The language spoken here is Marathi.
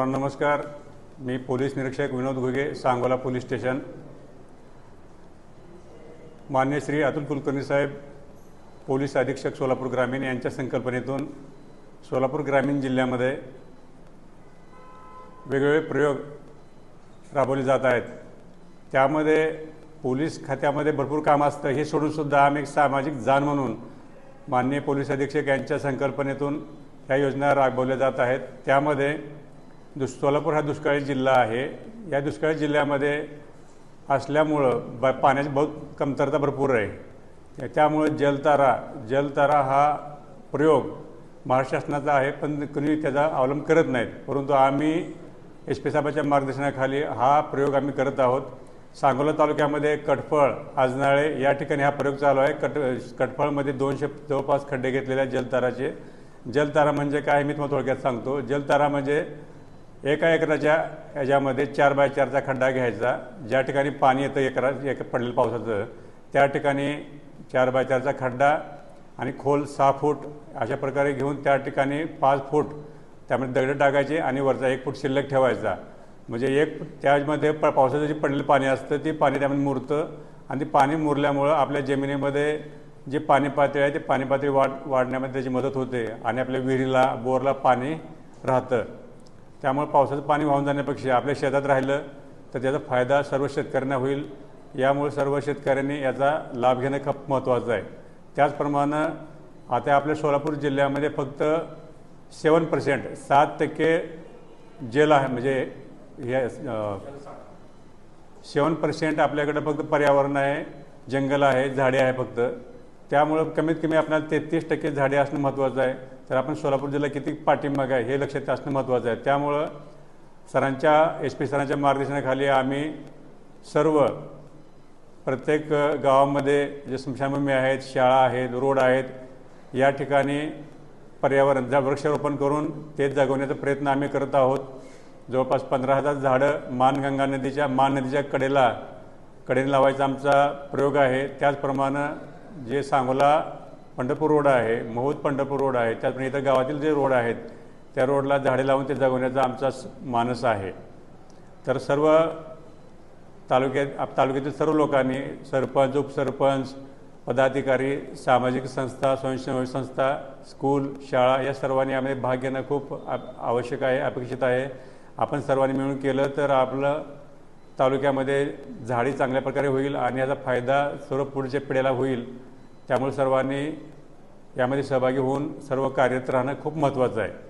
सर्वांना नमस्कार. मी पोलीस निरीक्षक विनोद घुगे सांगोला पोलीस स्टेशन. मान्य श्री अतुल कुलकर्णी साहेब पोलीस अधीक्षक सोलापूर ग्रामीण यांच्या संकल्पनेतून सोलापूर ग्रामीण जिल्ह्यामध्ये वेगवेगळे प्रयोग राबवले जात आहेत. त्यामध्ये पोलीस खात्यामध्ये भरपूर काम असतं. हे सोडूनसुद्धा आम्ही एक सामाजिक जाण म्हणून माननीय पोलीस अधीक्षक यांच्या संकल्पनेतून ह्या योजना राबवल्या जात आहेत. त्यामध्ये दुस सोलापूर हा दुष्काळी जिल्हा आहे. या दुष्काळी जिल्ह्यामध्ये असल्यामुळं ब पाण्याची बहुत कमतरता भरपूर आहे. त्यामुळं जलतारा जलतारा हा प्रयोग महाराष्ट्र शासनाचा आहे पण कुणी त्याचा अवलंब करत नाहीत. परंतु आम्ही एस पी साहेबाच्या मार्गदर्शनाखाली हा प्रयोग आम्ही करत आहोत. सांगोला तालुक्यामध्ये कटफळ आजनाळे या ठिकाणी हा प्रयोग चालू आहे. कट कटफळमध्ये दोनशे जवळपास खड्डे घेतलेले आहेत जलताराचे. जलतारा म्हणजे काय मी तुम्हाला थोडक्यात सांगतो. जलतारा म्हणजे एका एकराच्या ह्याच्यामध्ये चार बाय चारचा खड्डा घ्यायचा. ज्या ठिकाणी पाणी येतं एकरा एक पडलेलं पावसाचं त्या ठिकाणी चार बाय चारचा खड्डा आणि खोल सहा फूट अशा प्रकारे घेऊन त्या ठिकाणी पाच फूट त्यामध्ये दगडं टाकायचे आणि वरचा एक फूट शिल्लक ठेवायचा. म्हणजे एक त्यामध्ये प पावसाचं जे पडलेलं पाणी असतं ते पाणी त्यामध्ये मुरतं आणि ते पाणी मुरल्यामुळं आपल्या जमिनीमध्ये जे पाणी पातळी आहे ते पाणी पातळी वाढ वाढण्यामध्ये त्याची मदत होते आणि आपल्या विहिरीला बोरला पाणी राहतं. त्यामुळे पावसाचं पाणी वाहून जाण्यापेक्षा आपल्या शेतात राहिलं तर त्याचा फायदा सर्व शेतकऱ्यांना होईल. यामुळे सर्व शेतकऱ्यांनी याचा लाभ घेणं खूप महत्त्वाचं आहे. त्याचप्रमाणे आता आपल्या सोलापूर जिल्ह्यामध्ये फक्त सेवन पर्सेंट सात टक्के जेल आहे म्हणजे हे सेवन पर्सेंट आपल्याकडं फक्त पर्यावरण आहे जंगल आहे झाडे आहे फक्त. त्यामुळं कमीत कमी आपल्याला तेहतीस टक्के झाडे असणं महत्त्वाचं आहे. तर आपण सोलापूर जिल्हा किती पाठीमाग आहे हे लक्षात असणं महत्त्वाचं आहे. त्यामुळं सरांच्या एस पी सरांच्या मार्गदर्शनाखाली आम्ही सर्व प्रत्येक गावामध्ये जे स्मशानभूमी आहेत शाळा आहेत रोड आहेत या ठिकाणी पर्यावरण जा वृक्षारोपण करून ते जगवण्याचा प्रयत्न आम्ही करत आहोत. जवळपास पंधरा हजार झाडं मानगंगा नदीच्या मान नदीच्या कडेला कडेने लावायचा आमचा प्रयोग आहे. त्याचप्रमाणे जे सांगोला पंढरपूर रोड आहे महूद पंढरपूर रोड आहे त्याचप्रमाणे इथं गावातील जे रोड आहेत त्या रोडला झाडे लावून ते जगवण्याचा आमचा मानस आहे. तर सर्व तालुक्यात तालुक्यातील सर्व लोकांनी सरपंच उपसरपंच पदाधिकारी सामाजिक संस्था स्वयंसेवी संस्था स्कूल शाळा या सर्वांनी यामध्ये भाग घेणं खूप आवश्यक आहे अपेक्षित आहे. आपण सर्वांनी मिळून केलं तर आपलं तालुक्यामध्ये झाडी चांगल्या प्रकारे होईल आणि याचा फायदा सर्व पुढच्या पिढ्याला होईल. त्यामुळे सर्वांनी यामध्ये सहभागी होऊन सर्व कार्यरत राहणं खूप महत्त्वाचं आहे.